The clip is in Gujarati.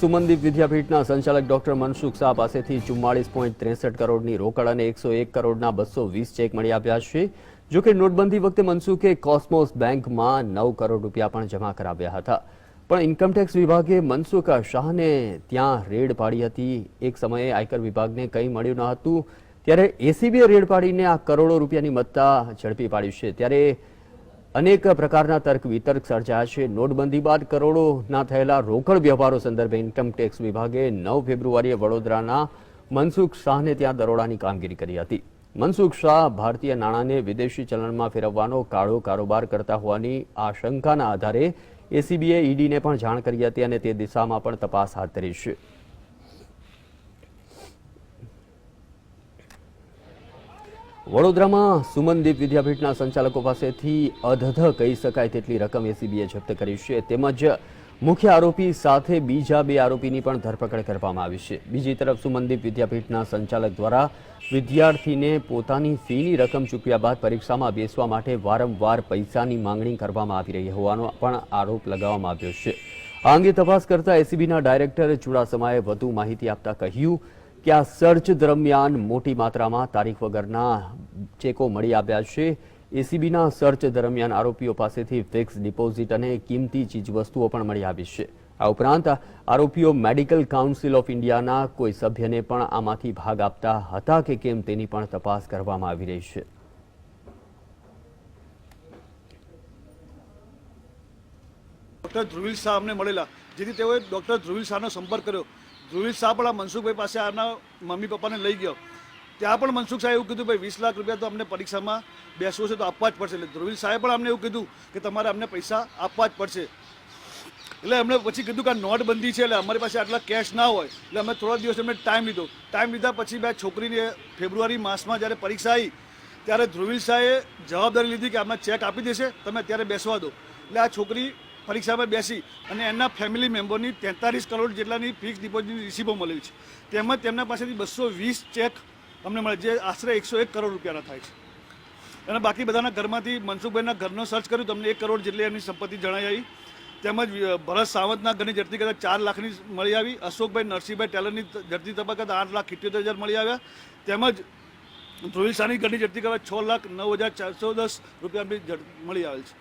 સુમનદીપ વિદ્યાપીઠના સંચાલક ડોક્ટર મનસુખ શાહ પાસેથી ચુમ્માળીસ પોઈન્ટ ત્રેસઠ કરોડની રોકડ અને એકસો એક કરોડના બસો વીસ ચેક મળી આવ્યા છે. જોકે નોટબંધી વખતે મનસુખે કોસ્મોસ બેંકમાં નવ કરોડ રૂપિયા પણ જમા કરાવ્યા હતા. પણ ઇન્કમટેક્સ વિભાગે મનસુખ શાહને ત્યાં રેડ પાડી હતી. એક સમયે આયકર વિભાગને કંઈ મળ્યું ન હતું. ત્યારે એસીબીએ રેડ પાડીને આ કરોડો રૂપિયાની મત્તા ઝડપી પાડી છે. ત્યારે અનેક પ્રકારના તર્ક વિતર્ક સર્જાયા છે. નોટબંધી બાદ કરોડોના થયેલા રોકડ વ્યવહારો સંદર્ભે ઇન્કમટેક્સ વિભાગે નવ ફેબ્રુઆરીએ વડોદરાના મનસુખ શાહને ત્યાં દરોડાની કામગીરી કરી હતી. મનસુખ શાહ ભારતીય નાણાંને વિદેશી ચલણમાં ફેરવવાનો કાળો કારોબાર કરતા હોવાની આશંકાના આધારે એસીબીએ ઈડીને પણ જાણ કરી હતી અને તે દિશામાં પણ તપાસ હાથ ધરી છે. વડોદરામાં સુમનદીપ વિદ્યાપીઠના સંચાલકો પાસેથી અધધ કહી શકાય તેટલી રકમ એસીબીએ જપ્ત કરી છે. તેમજ મુખ્ય આરોપી સાથે બીજા બે આરોપીની પણ ધરપકડ કરવામાં આવી છે. બીજી તરફ સુમનદીપ વિદ્યાપીઠના સંચાલક દ્વારા વિદ્યાર્થીને પોતાની ફીની રકમ ચૂકવ્યા બાદ પરીક્ષામાં બેસવા માટે વારંવાર પૈસાની માંગણી કરવામાં આવી રહી હોવાનો પણ આરોપ લગાવવામાં આવ્યો છે. આ અંગે તપાસ કરતા એસીબીના ડાયરેક્ટર ચુડાસમાએ વધુ માહિતી આપતા કહ્યું કે આ સર્ચ દરમિયાન મોટી માત્રામાં તારીખ વગરના ચેકો મળી આવ્યા છે. એસીબીના સર્ચ દરમિયાન આરોપીઓ પાસેથી ફિક્સ ડિપોઝિટ અને કિંમતી ચીજવસ્તુઓ પણ મળી આવી છે. આ ઉપરાંત આરોપીઓ મેડિકલ કાઉન્સિલ ઓફ ઇન્ડિયાના કોઈ સભ્યને પણ આમાંથી ભાગ આપતા હતા કે કેમ તેની પણ તપાસ કરવામાં આવી રહી છે. ધ્રુવીલ શાહ મળેલા. જેથી તેઓએ ડૉક્ટર ધ્રુવિલ શાહનો સંપર્ક કર્યો. ધ્રુવિલ શાહ પણ આ મનસુખભાઈ પાસે આના મમ્મી પપ્પાને લઈ ગયો. ત્યાં પણ મનસુખ શાહે એવું કીધું, ભાઈ, વીસ લાખ રૂપિયા તો અમને પરીક્ષામાં બેસવું છે તો આપવા જ પડશે. એટલે ધ્રુવિલ શાહે પણ અમને એવું કીધું કે, તમારે અમને પૈસા આપવા જ પડશે. એટલે અમને પછી કીધું કે આ નોટબંધી છે, એટલે અમારી પાસે આટલા કેશ ના હોય. એટલે અમે થોડા દિવસ અમે ટાઈમ લીધો. ટાઈમ લીધા પછી મેં છોકરીને ફેબ્રુઆરી માસમાં જ્યારે પરીક્ષા આવી ત્યારે ધ્રુવિલ શાહે જવાબદારી લીધી કે અમે ચેક આપી દેશે, તમે અત્યારે બેસવા દો. એટલે આ છોકરી પરીક્ષામાં બેસી અને એમના ફેમિલી મેમ્બરની તેતાલીસ કરોડ જેટલાની ફિક્સ ડિપોઝિટની રિસીપો મળેલી છે. તેમજ તેમના પાસેથી બસો વીસ ચેક અમને મળે જે આશરે એકસો એક કરોડ રૂપિયાના થાય છે. અને બાકી બધાના ઘરમાંથી મનસુખભાઈના ઘરનો સર્ચ કર્યું તમને એક કરોડ જેટલી એમની સંપત્તિ જણાઈ આવી. તેમજ ભરત સાવંતના ઘરની ઝડપી કદાચ ચાર લાખની મળી આવી. અશોકભાઈ નરસિંહભાઈ ટેલરની ઝડપી તબક્કા આઠ લાખ ઇઠ્યોતેર હજાર મળી આવ્યા. તેમજ ધ્રુવિલ શાહની ઘરની ઝડપી કદાચ છ લાખ નવ હજાર ચારસો દસ રૂપિયા મળી આવેલ છે.